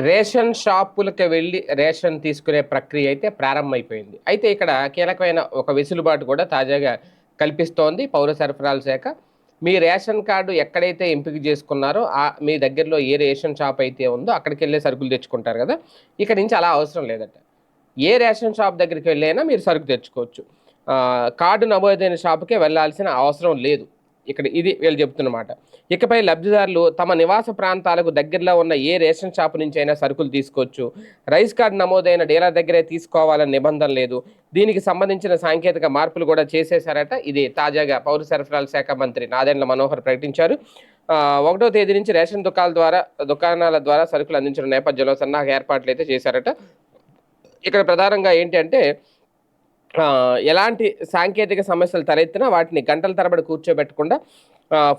Ration షాపులకు వెళ్ళి ration తీసుకునే ప్రక్రియ అయితే ప్రారంభమైపోయింది. అయితే ఇక్కడ కీలకమైన ఒక వెసులుబాటు కూడా తాజాగా కల్పిస్తోంది పౌర సరఫరాల శాఖ. మీ రేషన్ కార్డు ఎక్కడైతే ఎంపిక చేసుకున్నారో ఆ మీ దగ్గరలో ఏ రేషన్ షాప్ అయితే ఉందో అక్కడికి వెళ్ళే సరుకులు తెచ్చుకుంటారు కదా. ఇక్కడ నుంచి అలా అవసరం లేదట. ఏ రేషన్ షాప్ దగ్గరికి వెళ్ళైనా మీరు సరుకు తెచ్చుకోవచ్చు. కార్డు నమోదైన షాపుకే వెళ్ళాల్సిన అవసరం లేదు. ఇక్కడ ఇది వీళ్ళు చెప్తున్నమాట. ఇకపై లబ్ధిదారులు తమ నివాస ప్రాంతాలకు దగ్గరలో ఉన్న ఏ రేషన్ షాపు నుంచి అయినా సరుకులు తీసుకోవచ్చు. రైస్ కార్డు నమోదైన డీలర్ దగ్గరే తీసుకోవాలని నిబంధన లేదు. దీనికి సంబంధించిన సాంకేతిక మార్పులు కూడా చేసేశారట. ఇది తాజాగా పౌర సరఫరాల శాఖ మంత్రి నాదెండ్ల మనోహర్ ప్రకటించారు. ఒకటో తేదీ నుంచి రేషన్ దుకాణాల ద్వారా దుకాణాల ద్వారా సరుకులు అందించిన నేపథ్యంలో సన్నాహక ఏర్పాట్లు అయితే చేశారట. ఇక్కడ ప్రధానంగా ఏంటంటే ఎలాంటి సాంకేతిక సమస్యలు తలెత్తినా వాటిని గంటల తరబడి కూర్చోబెట్టకుండా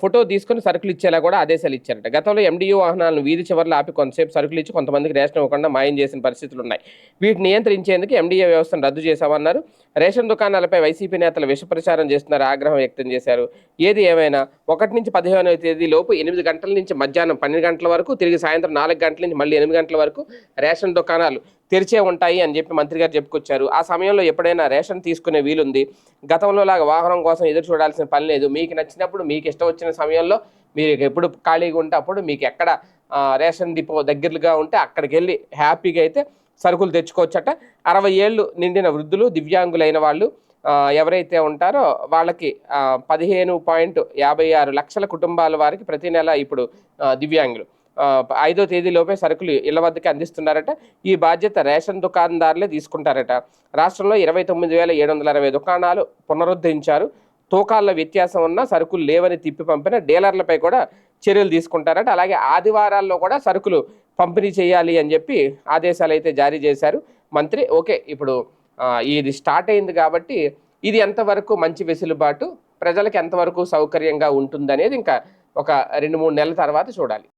ఫోటో తీసుకొని సరుకులు ఇచ్చేలా కూడా ఆదేశాలు ఇచ్చారట. గతంలో ఎండియూ వాహనాలను వీధి చివరిలో ఆపి కొంతసేపు సరుకులు ఇచ్చి కొంతమందికి రేషన్ ఇవ్వకుండా మాయం చేసిన పరిస్థితులు ఉన్నాయి. వీటిని నియంత్రించేందుకు ఎండిఏ వ్యవస్థను రద్దు చేశామన్నారు. రేషన్ దుకాణాలపై వైసీపీ నేతలు విష ప్రచారం చేస్తున్నారు ఆగ్రహం వ్యక్తం చేశారు. ఏది ఏమైనా ఒకటి నుంచి పదిహేనవ తేదీ లోపు ఎనిమిది గంటల నుంచి మధ్యాహ్నం పన్నెండు గంటల వరకు తిరిగి సాయంత్రం నాలుగు గంటల నుంచి మళ్ళీ ఎనిమిది గంటల వరకు రేషన్ దుకాణాలు తెరిచే ఉంటాయి అని చెప్పి మంత్రి గారు చెప్పుకొచ్చారు. ఆ సమయంలో ఎప్పుడైనా రేషన్ తీసుకునే వీలుంది? గతంలో లాగా వాహనం కోసం ఎదురు చూడాల్సిన పని లేదు. మీకు నచ్చినప్పుడు మీకు ఇష్టం వచ్చిన సమయంలో మీరు ఎప్పుడు ఖాళీగా ఉంటే అప్పుడు మీకు ఎక్కడ రేషన్ డిపో దగ్గరగా ఉంటే అక్కడికి వెళ్ళి హ్యాపీగా అయితే సరుకులు తెచ్చుకోవచ్చట. అరవై ఏళ్ళు నిండిన వృద్ధులు దివ్యాంగులైన వాళ్ళు ఎవరైతే ఉంటారో వాళ్ళకి పదిహేను పాయింట్ యాభై ఆరు లక్షల కుటుంబాల వారికి ప్రతి నెల ఇప్పుడు దివ్యాంగులు. ఐదో తేదీలోపే సరుకులు ఇళ్ళ వద్దకి అందిస్తున్నారట. ఈ బాధ్యత రేషన్ దుకాణదారులే తీసుకుంటారట. రాష్ట్రంలో ఇరవై తొమ్మిది వేల ఏడు వందల అరవై దుకాణాలు పునరుద్ధరించారు. తూకాల్లో వ్యత్యాసం ఉన్న సరుకులు లేవని తిప్పి పంపిన డీలర్లపై కూడా చర్యలు తీసుకుంటారట. అలాగే ఆదివారాల్లో కూడా సరుకులు పంపిణీ చేయాలి అని చెప్పి ఆదేశాలు అయితే జారీ చేశారు. మంత్రి ఓకే ఇప్పుడు ఇది స్టార్ట్ అయింది కాబట్టి ఇది ఎంతవరకు మంచి వెసులుబాటు? ప్రజలకు ఎంతవరకు సౌకర్యంగా ఉంటుందనేది ఇంకా ఒక రెండు మూడు నెలల తర్వాత చూడాలి.